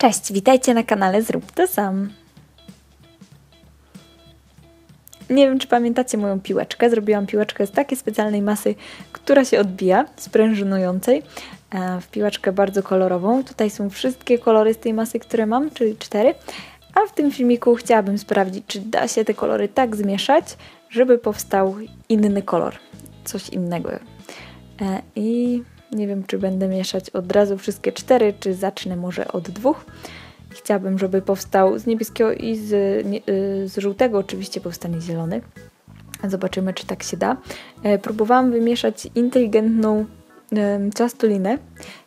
Cześć, witajcie na kanale Zrób to sam. Nie wiem, czy pamiętacie moją piłeczkę. Zrobiłam piłeczkę z takiej specjalnej masy, która się odbija, sprężynującej, e, w piłeczkę bardzo kolorową. Tutaj są wszystkie kolory z tej masy, które mam, czyli cztery. A w tym filmiku chciałabym sprawdzić, czy da się te kolory tak zmieszać, żeby powstał inny kolor, coś innego. E, I nie wiem, czy będę mieszać od razu wszystkie cztery, czy zacznę może od dwóch. Chciałabym, żeby powstał z niebieskiego i z, y, z żółtego oczywiście powstanie zielony. Zobaczymy, czy tak się da. E, próbowałam wymieszać inteligentną ciastolinę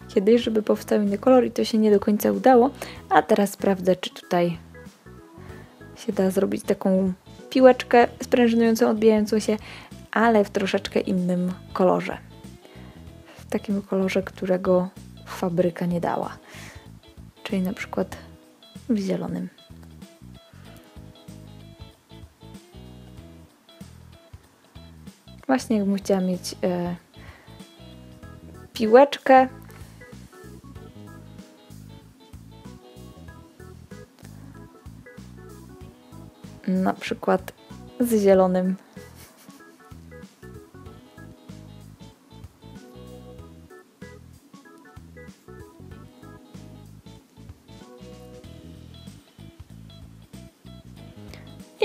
kiedyś, żeby powstał inny kolor i to się nie do końca udało. A teraz sprawdzę, czy tutaj się da zrobić taką piłeczkę sprężynującą, odbijającą się, ale w troszeczkę innym kolorze takim kolorze, którego fabryka nie dała. Czyli na przykład w zielonym. Właśnie jakbym chciała mieć e, piłeczkę. Na przykład z zielonym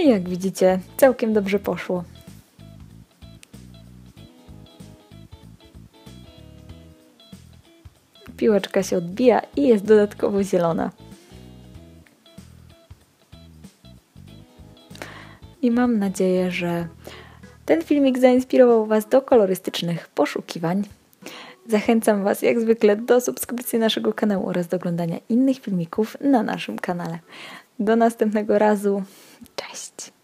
I jak widzicie, całkiem dobrze poszło. Piłeczka się odbija i jest dodatkowo zielona. I mam nadzieję, że ten filmik zainspirował Was do kolorystycznych poszukiwań. Zachęcam Was jak zwykle do subskrypcji naszego kanału oraz do oglądania innych filmików na naszym kanale. Do następnego razu. Cześć!